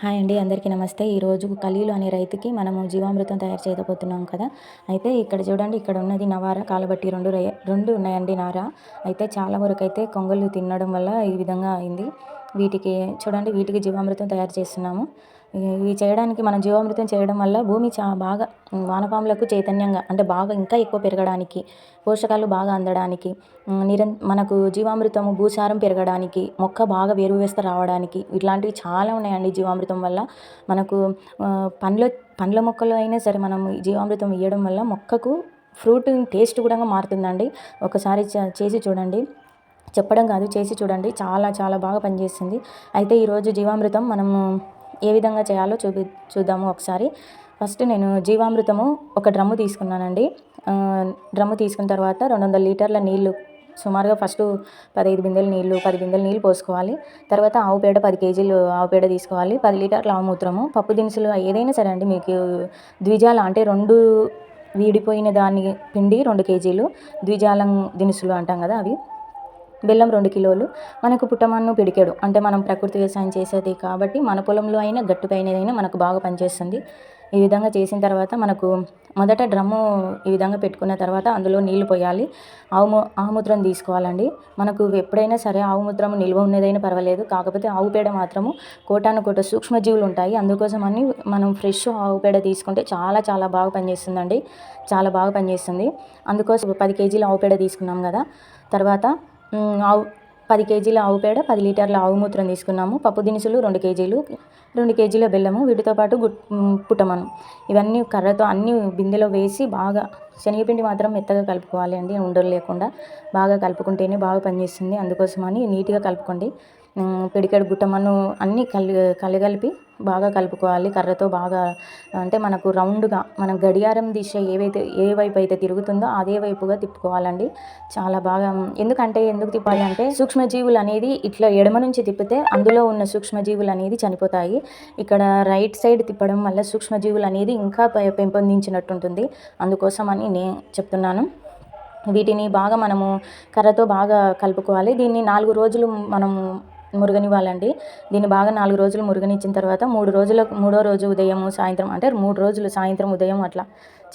Hi అండి అందరికీ నమస్తే. ఈరోజు కలీలు అనే రైతుకి మనము జీవామృతం తయారు చేయబోతున్నాం కదా. అయితే ఇక్కడ చూడండి ఇక్కడ ఉన్నది నవార కాలబట్టి రెండు రై రెండు ఉన్నాయండి నార. అయితే చాలా వరకు అయితే కొంగలు తినడం వల్ల ఈ విధంగా అయింది. వీటికి చూడండి వీటికి జీవామృతం తయారు చేస్తున్నాము. ఇవి చేయడానికి మనం జీవామృతం చేయడం వల్ల భూమి చా బాగా వానపాములకు చైతన్యంగా అంటే బాగా ఇంకా ఎక్కువ పెరగడానికి పోషకాలు బాగా అందడానికి నిరం మనకు జీవామృతము భూసారం పెరగడానికి మొక్క బాగా వేరువేస్త రావడానికి ఇట్లాంటివి చాలా ఉన్నాయండి జీవామృతం వల్ల. మనకు పండ్ల పండ్ల మొక్కలు అయినా సరే మనం జీవామృతం ఇవ్వడం వల్ల మొక్కకు ఫ్రూట్ టేస్ట్ కూడా మారుతుందండి. ఒకసారి చేసి చూడండి. చెప్పడం కాదు చేసి చూడండి. చాలా చాలా బాగా పనిచేస్తుంది అయితే ఈరోజు జీవామృతం మనము ఏ విధంగా చేయాలో చూపి చూద్దాము ఒకసారి. ఫస్ట్ నేను జీవామృతము ఒక డ్రమ్ము తీసుకున్నానండి. డ్రమ్ము తీసుకున్న తర్వాత రెండు వందల లీటర్ల నీళ్ళు సుమారుగా ఫస్ట్ పదహైదు బిందెలు నీళ్ళు పది బిందెలు నీళ్ళు పోసుకోవాలి. తర్వాత ఆవు పేడ పది కేజీలు ఆవు పేడ తీసుకోవాలి. పది లీటర్ల ఆవు మూత్రము పప్పు దినుసులు ఏదైనా సరే అండి మీకు ద్విజాల అంటే రెండు వీడిపోయిన దాన్ని పిండి రెండు కేజీలు ద్విజాలం దినుసులు అంటాం కదా అవి. బెల్లం రెండు కిలోలు. మనకు పుట్టమన్ను పిడికెడు. అంటే మనం ప్రకృతి వ్యవసాయం చేసేది కాబట్టి మన పొలంలో అయినా గట్టుపైనదైనా మనకు బాగా పనిచేస్తుంది. ఈ విధంగా చేసిన తర్వాత మనకు మొదట డ్రమ్ము ఈ విధంగా పెట్టుకున్న తర్వాత అందులో నీళ్ళు పోయాలి. ఆవు ఆవుమూత్రం తీసుకోవాలండి. మనకు ఎప్పుడైనా సరే ఆవుమూత్రం నిల్వ ఉన్నదైనా పర్వాలేదు. కాకపోతే ఆవు పేడ మాత్రము కోటాను కోట సూక్ష్మజీవులు ఉంటాయి. అందుకోసం అని మనం ఫ్రెష్ ఆవు పేడ తీసుకుంటే చాలా చాలా బాగా పనిచేస్తుందండి. చాలా బాగా పనిచేస్తుంది. అందుకోసం పది కేజీలు ఆవు పేడ తీసుకున్నాం కదా. తర్వాత ఆవు పది కేజీల ఆవు పేడ పది లీటర్ల ఆవు మూత్రం తీసుకున్నాము. పప్పు దినుసులు రెండు కేజీలు రెండు కేజీల బెల్లము వీటితో పాటు గుట్ పుట్టమను. ఇవన్నీ కర్రతో అన్ని బిందెలో వేసి బాగా శనగపిండి మాత్రం మెత్తగా కలుపుకోవాలి అండి ఉండలు లేకుండా. బాగా కలుపుకుంటేనే బాగా పనిచేస్తుంది. అందుకోసమని నీట్గా కలుపుకోండి. పిడికెడు గుట్టమన్ను అన్నీ కలి కలగలిపి బాగా కలుపుకోవాలి. కర్రతో బాగా అంటే మనకు రౌండ్గా మనం గడియారం దిశ ఏవైతే ఏ వైపు అయితే తిరుగుతుందో అదే వైపుగా తిప్పుకోవాలండి. చాలా బాగా ఎందుకంటే ఎందుకు తిప్పాలి అంటే సూక్ష్మజీవులు అనేది ఇట్లా ఎడమ నుంచి తిప్పితే అందులో ఉన్న సూక్ష్మజీవులు అనేది చనిపోతాయి. ఇక్కడ రైట్ సైడ్ తిప్పడం వల్ల సూక్ష్మజీవులు అనేది ఇంకా పెంపొందించినట్టుంటుంది. అందుకోసం అని నేను చెప్తున్నాను. వీటిని బాగా మనము కర్రతో బాగా కలుపుకోవాలి. దీన్ని నాలుగు రోజులు మనము మురుగనివ్వాలండి. దీన్ని బాగా నాలుగు రోజులు మురుగనిచ్చిన తర్వాత మూడు రోజుల మూడో రోజు ఉదయం సాయంత్రం అంటే మూడు రోజులు సాయంత్రం ఉదయం అట్లా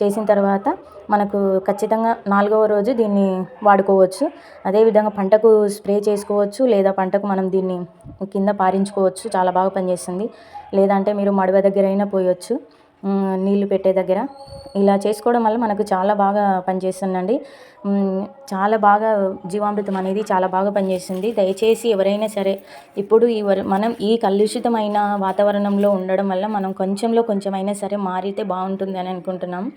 చేసిన తర్వాత మనకు ఖచ్చితంగా నాలుగవ రోజు దీన్ని వాడుకోవచ్చు. అదేవిధంగా పంటకు స్ప్రే చేసుకోవచ్చు లేదా పంటకు మనం దీన్ని కింద పారించుకోవచ్చు. చాలా బాగా పనిచేస్తుంది. లేదంటే మీరు మడవ దగ్గర అయినా పోయొచ్చు. నీళ్ళు పెట్టే దగ్గర. ఇలా చేసుకోవడం వల్ల మనకు చాలా బాగా పనిచేస్తుందండి. చాలా బాగా జీవామృతం అనేది చాలా బాగా పనిచేస్తుంది. దయచేసి ఎవరైనా సరే ఇప్పుడు ఈ మనం ఈ కలుషితమైన వాతావరణంలో ఉండడం వల్ల మనం కొంచెంలో కొంచెమైనా సరే మారితే బాగుంటుంది అని అనుకుంటున్నాం.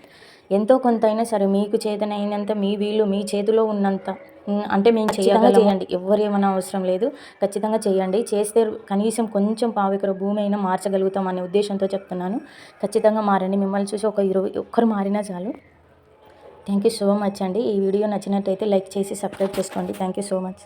ఎంతో కొంత అయినా సరే మీకు చేతనైనంత మీ వీలు మీ చేతిలో ఉన్నంత అంటే మేము చేయాలి చేయండి. ఎవరు ఏమైనా అవసరం లేదు. ఖచ్చితంగా చేయండి. చేస్తే కనీసం కొంచెం పావికర భూమి అయినా మార్చగలుగుతాం అనే ఉద్దేశంతో చెప్తున్నాను. ఖచ్చితంగా మారండి. మిమ్మల్ని చూసి ఒక ఇరవై ఒక్కరు మారినా చాలు. థ్యాంక్ యూ సో మచ్ అండి. ఈ వీడియో నచ్చినట్టయితే లైక్ చేసి సబ్స్క్రైబ్ చేసుకోండి. Thank you so much.